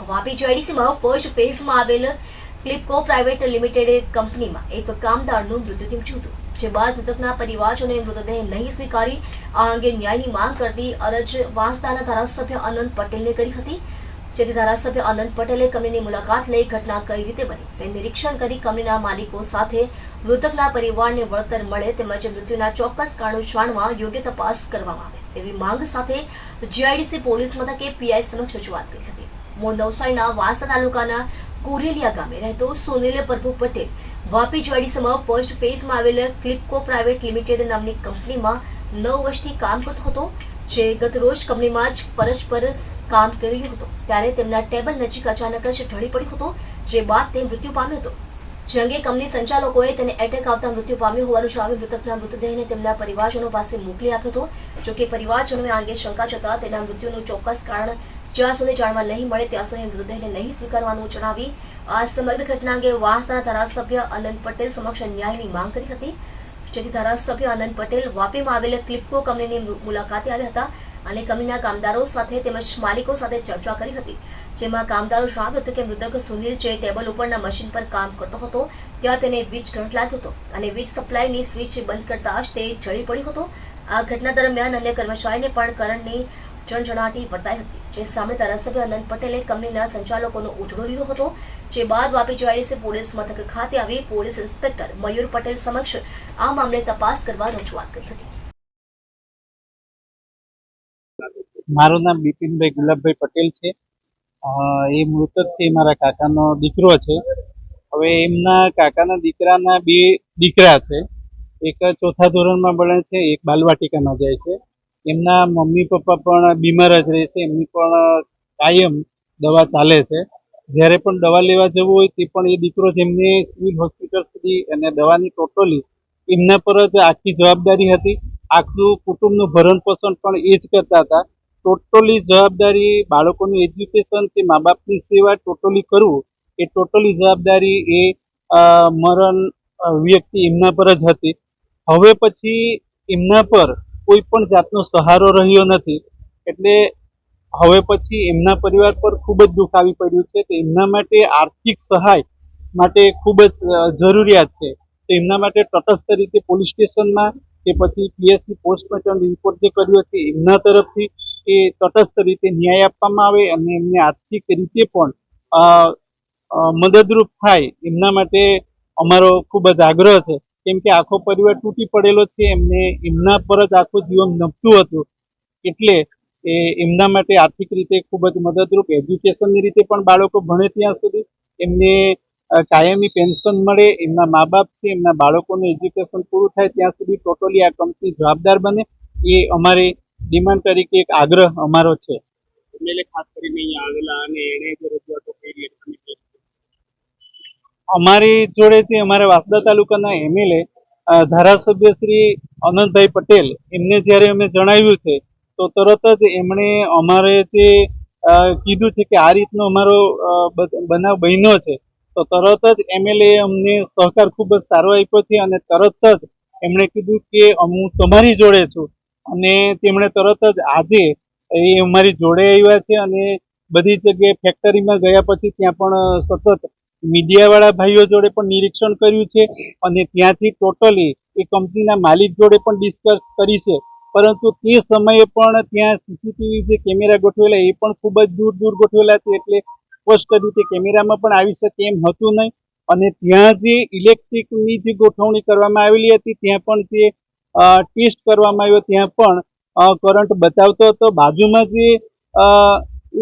Vapi જીઆઈડીસીમાં first ફેઝમાં આવેલ ક્લિપકો private limited કંપનીમાં એક કામદારનું મૃત્યુ નિપજ્યું હતું જે બાદ મૃતકના પરિવારજનોએ મૃતદેહ નહીં સ્વીકારી, આ અંગે ન્યાયની માંગ કરતી અરજ વાંસદાના ધારાસભ્ય અનંત પટેલને કરી હતી. જેથી ધારાસભ્ય અનંત પટેલે કંપનીની મુલાકાત લઈ ઘટના કઈ રીતે બની, તે નિરીક્ષણ કરી કંપનીના માલિકો સાથે મૃતકના પરિવારને વળતર મળે તેમજ મૃત્યુના ચોક્કસ કારણો જાણવા યોગ્ય તપાસ કરવામાં આવે તેવી માંગ સાથે જીઆઈડીસી પોલીસ મથકે પીઆઈ સમક્ષ રજૂઆત કરી હતી. મૂળ વાંસદા તાલુકાના કુરેલિયા ગામે રહેતો સુનિલ પ્રભુ પટેલ વાપી જોડીસમાં ફર્સ્ટ ફેઝમાં આવેલ ક્લિપકો પ્રાઇવેટ લિમિટેડ નામની કંપનીમાં નવ વર્ષથી કામ કરતો હતો, જે ગત કંપનીમાં જ ફરજ પર કામ કરી રહ્યો ત્યારે તેમના ટેબલ નજીક અચાનક જ ઢળી પડ્યો હતો, જે બાદ તે મૃત્યુ પામ્યો હતો. જે અંગે કંપની સંચાલકોએ તેને એટેક આવતા મૃત્યુ પામ્યું હોવાનું જણાવી મૃતકના મૃતદેહને તેમના પરિવારજનો પાસે મોકલી આપ્યો હતો, જોકે પરિવારજનોએ આ અંગે શંકા જતા તેના મૃત્યુનું ચોક્કસ કારણ જ્યાં સુધી જાણવા નહીં મળે ત્યાં સુધી મૃતદેહને નહીં સ્વીકારવાનું જણાવી, આ સમગ્ર ઘટના અંગે વાસના ધારાસભ્ય આનંદ પટેલ સમક્ષ ન્યાયની માંગ કરી હતી. જેથી ધારાસભ્ય આનંદ પટેલ વાપીમાં આવેલ ક્લિપકો કંપનીની મુલાકાતે આવ્યા હતા અને કંપનીના કામદારો સાથે તેમજ માલિકો સાથે ચર્ચા કરી હતી. જેમાં કામદારો જણાવ્યું હતું કે મૃતક સુનિલ જે ટેબલ ઉપરના મશીન પર કામ કરતો હતો, ત્યાં તેને વીજ કરંટ લાગ્યો હતો અને વીજ સપ્લાયની સ્વિચ બંધ કરતા જ તે જળી પડ્યો હતો. આ ઘટના દરમિયાન અન્ય કર્મચારીને પણ કરંટની જણજણાટી વર્તાઈ હતી. જે સામે ધારાસભ્ય આનંદ પટેલે કંપનીના સંચાલકોનો ઉધડો લીધો હતો, જે બાદ વાપી જીઆઈડીસી પોલીસ મથક ખાતે આવી પોલીસ ઇન્સ્પેક્ટર મયુર પટેલ સમક્ષ આ મામલે તપાસ કરવા રજૂઆત કરી હતી. મારું નામ બિપિનભાઈ ગુલાબભાઈ પટેલ છે. એ મૃતક છે મારા કાકાનો દીકરો છે. હવે એમના કાકાના દીકરાના બે દીકરા છે. એક ચોથા ધોરણમાં ભણે છે, એક બાલવાટિકામાં જાય છે. એમના મમ્મી પપ્પા પણ બીમાર જ રહે છે. એમની પણ કાયમ દવા ચાલે છે. જ્યારે પણ દવા લેવા જવું હોય તે પણ એ દીકરો જેમને સિવિલ હોસ્પિટલ સુધી અને દવાની ટોટલી એમના પર જ આખી જવાબદારી હતી. આખું કુટુંબનું ભરણ પોષણ પણ એ જ કરતા હતા. ટોટલી જવાબદારી બાળકોનું એજ્યુકેશન કે મા બાપની સેવા ટોટલી કરવું, એ ટોટલી જવાબદારી એ મરણ વ્યક્તિ એમના પર જ હતી. હવે પછી એમના પર કોઈ પણ જાતનો સહારો રહ્યો નથી. એટલે હવે પછી એમના પરિવાર પર ખૂબ જ દુઃખ આવી પડ્યું છે તો એમના માટે આર્થિક સહાય માટે ખૂબ જ જરૂરિયાત છે. તો એમના માટે તટસ્થ રીતે પોલીસ સ્ટેશનમાં કે પછી પીએસસી પોસ્ટ મોર્ટમ રિપોર્ટ જે કર્યો છે, એમના તરફથી એ તટસ્થ રીતે ન્યાય આપવામાં આવે અને એમને આર્થિક રીતે પણ મદદરૂપ થાય એમના માટે અમારો ખૂબ જ આગ્રહ છે. કેમ કે આખો પરિવાર તૂટી પડેલો છે, એમને એમના પર જ આખું જીવન નભતું હતું. એટલે એ એમના માટે આર્થિક રીતે ખૂબ જ મદદરૂપ એજ્યુકેશનની રીતે પણ બાળકો ભણે ત્યાં સુધી. એમને કાયમી પેન્શન મળે, એમના મા બાપ છે, એમના બાળકોનું એજ્યુકેશન પૂરું થાય ત્યાં સુધી ટોટલી આ કંપની જવાબદાર બને. એ અમારી ડિમાન્ડ તરીકે એક આગ્રહ અમારો છે. એટલે ખાસ કરીને અહીંયા આવેલા અને એને જે રજૂઆતો કરી એટલે તમે કહી શકો. અમારી જોડે જે અમારા વાસદા તાલુકાના એમએલએ ધારાસભ્ય શ્રી અનંતભાઈ પટેલ, એમને જ્યારે અમે જણાવ્યું છે, તો તરત જ એમણે અમારે જે કીધું છે કે આ રીતનો અમારો બનાવ બન્યો છે, તો તરત જ એમએલએ અમને સહકાર ખૂબ જ સારો આપ્યો છે અને તરત જ એમણે કીધું કે હું તમારી જોડે છું અને તેમણે તરત જ આજે એ અમારી જોડે આવ્યા છે અને બધી જગ્યાએ ફેક્ટરીમાં ગયા પછી ત્યાં પણ સતત મીડિયાવાળા ભાઈઓ જોડે પણ નિરીક્ષણ કર્યું છે અને ત્યાંથી ટોટલી એ કંપનીના માલિક જોડે પણ ડિસ્કસ કરી છે. પરંતુ તે સમયે પણ ત્યાં સીસીટીવી જે કેમેરા ગોઠવેલા એ પણ ખૂબ જ દૂર દૂર ગોઠવેલા છે એટલે સ્પષ્ટ રીતે કેમેરામાં પણ આવી શકે એમ હતું નહીં. અને ત્યાં જે ઇલેક્ટ્રિકની જે ગોઠવણી કરવામાં આવેલી હતી ત્યાં પણ જે ટેસ્ટ કરવામાં આવ્યો. ત્યાં પણ કરંટ બતાવતો હતો. બાજુમાં જે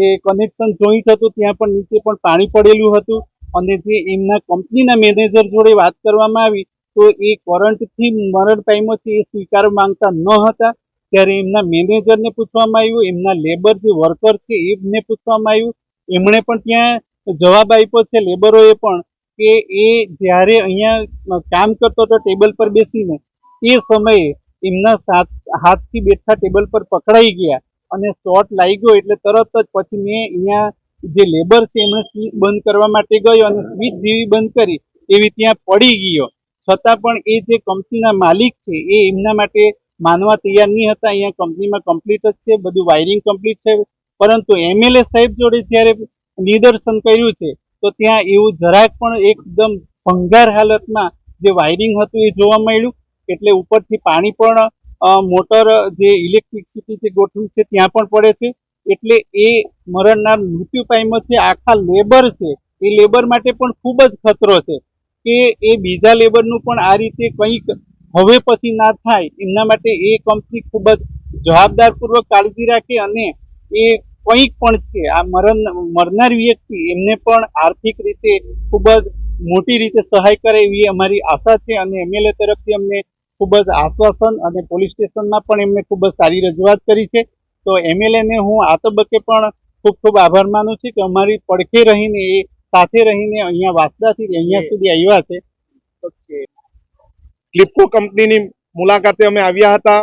એ કનેક્શન જોઈન્ટ હતું, ત્યાં પણ નીચે પણ પાણી પડેલું હતું. અને જે એમના કંપનીના મેનેજર જોડે વાત કરવામાં આવી, તો એ કરંટથી મરણ પામ્યો એ સ્વીકાર માંગતા ન હતા. ત્યારે એમના મેનેજરને પૂછવામાં આવ્યું, એમના લેબર જે વર્કર છે એમને પૂછવામાં આવ્યું. એમણે પણ ત્યાં જવાબ આપ્યો છે લેબરોએ પણ કે એ જ્યારે અહીંયા કામ કરતો હતો ટેબલ પર બેસીને, એ સમયે એમના સાથ, હાથથી બેઠા ટેબલ પર પકડાઈ ગયા અને શોર્ટ લાગ્યો એટલે તરત જ પછી મેં અહીંયા જે લેબર છે એમણે સ્વિચ બંધ કરવા માટે ગયો અને સ્વીચ જેવી બંધ કરી, એવી ત્યાં પડી ગયો. છતાં પણ એ જે કંપનીના માલિક છે, એ એમના માટે માનવા તૈયાર નહીં હતા. અહીંયા કંપનીમાં કમ્પ્લીટ જ છે, બધું વાયરિંગ કમ્પ્લીટ છે. પરંતુ એમએલએ સાહેબ જોડે જ્યારે નિદર્શન કર્યું છે, તો ત્યાં એવું જરાક પણ એકદમ ભંગાર હાલતમાં જે વાયરિંગ હતું એ જોવા મળ્યું. એટલે ઉપરથી પાણી પણ મોટર જે ઇલેક્ટ્રિસિટી જે ગોઠવી છે, ત્યાં પણ પડે છે. એટલે એ મરણના મૃત્યુ પામ્યો છે, આખા લેબર છે. એ લેબર માટે પણ ખૂબ જ ખતરો છે કે એ બીજા લેબરનું પણ આ રીતે કંઈક હવે પછી ના થાય. એમના માટે એ કંપની ખૂબ જ જવાબદારપૂર્વક કાળજી રાખે અને એ કંઈક પણ છે. આ મરણ, મરનાર વ્યક્તિ એમને પણ આર્થિક રીતે ખૂબ જ મોટી રીતે સહાય કરે એવી અમારી આશા છે અને એમએલએ તરફથી અમને ખૂબ જ આશ્વાસન અને પોલીસ સ્ટેશનમાં પણ એમને ખૂબ જ સારી રજૂઆત કરી છે. તો એમએલએને હું આ તબક્કે પણ ખૂબ ખૂબ આભાર માનું છું કે અમારી પડખે રહીને એ સાથે રહીને અહીંયા વાસદાથી અહીંયા સુધી આવ્યા છે. ક્લિપકો કંપનીની મુલાકાતે અમે આવ્યા હતા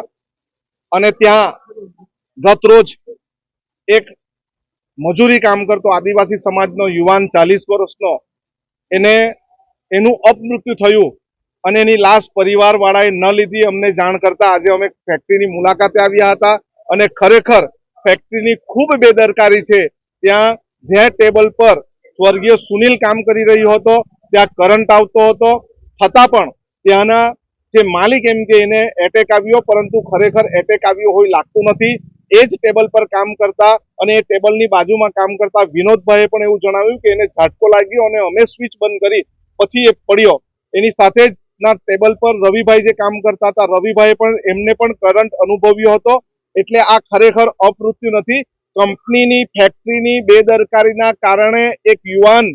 અને ત્યાં ગત રોજ એક મજૂરી કામ કરતો આદિવાસી સમાજનો યુવાન ચાલીસ વર્ષનો એને એનું અપમૃત્યુ થયું અને એની લાશ પરિવારવાળાએ ન લીધી. અમને જાણ કરતા આજે અમે ફેક્ટરીની મુલાકાતે આવ્યા હતા. અને ખરેખર ફેક્ટરીની ખૂબ બેદરકારી છે. ત્યાં જ્યાં ટેબલ પર સ્વર્ગીય સુનિલ કામ કરી રહ્યો હતો, ત્યાં કરંટ આવતો હતો. છતાં પણ ત્યાંના જે માલિક એમ કે એને એટેક આવ્યો, પરંતુ ખરેખર એટેક આવ્યો હોય લાગતું નથી. એ જ ટેબલ પર કામ કરતા અને એ ટેબલની બાજુમાં કામ કરતા વિનોદભાઈએ પણ એવું જણાવ્યું કે એને ઝાટકો લાગ્યો અને અમે સ્વિચ બંધ કરી. પછી એ પડ્યો. એની સાથે જ ના ટેબલ પર રવિભાઈ જે કામ કરતા હતા, રવિભાઈએ પણ એમને પણ કરંટ અનુભવ્યો હતો. એટલે આ ખરેખર અપૃત્યુ નથી. કંપનીની, ફેક્ટરીની બેદરકારીના કારણે એક યુવાન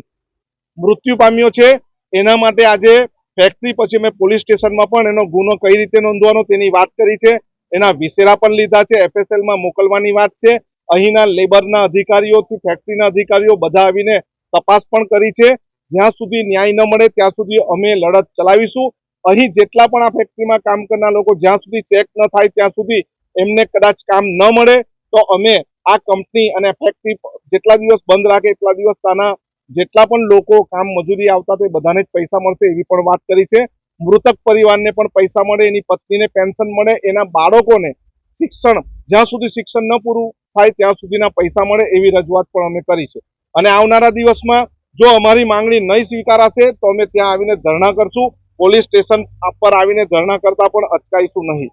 મૃત્યુ પામ્યો છે. એના માટે આજે ફેક્ટરી પછી મેં પોલીસ સ્ટેશનમાં પણ એનો ગુનો કઈ રીતે નોંધવાનો તેની વાત કરી છે. એના વિસેરા પણ લીધા છે. એફએસએલમાં મોકલવાની વાત છે. અહીંના લેબરના અધિકારીઓથી ફેક્ટરીના અધિકારીઓ બધા આવીને તપાસ પણ કરી છે. જ્યાં સુધી ન્યાય ન મળે ત્યાં સુધી અમે લડત ચલાવીશું. અહીં જેટલા પણ આ ફેક્ટરીમાં કામ કરનાર લોકો જ્યાં સુધી ચેક ન થાય ત્યાં સુધી એમને કદાચ કામ ન મળે, તો અમે આ કંપની અને ફેક્ટરી જેટલા દિવસ બંધ રાખે એટલા દિવસ ત્યાંના જેટલા પણ લોકો કામ મજૂરી આવતા તે બધાને જ પૈસા મળશે એવી પણ વાત કરી છે. મૃતક પરિવારને પણ પૈસા મળે, એની પત્નીને પેન્શન મળે, એના બાળકોને શિક્ષણ, જ્યાં સુધી શિક્ષણ ન પૂરું થાય ત્યાં સુધીના પૈસા મળે એવી રજૂઆત પણ અમે કરી છે. અને આવનારા દિવસમાં જો અમારી માંગણી નહીં સ્વીકારાશે, તો અમે ત્યાં આવીને ધરણા કરશું. પોલીસ સ્ટેશન પર આવીને ધરણા કરતા પણ અટકાઈશું નહીં.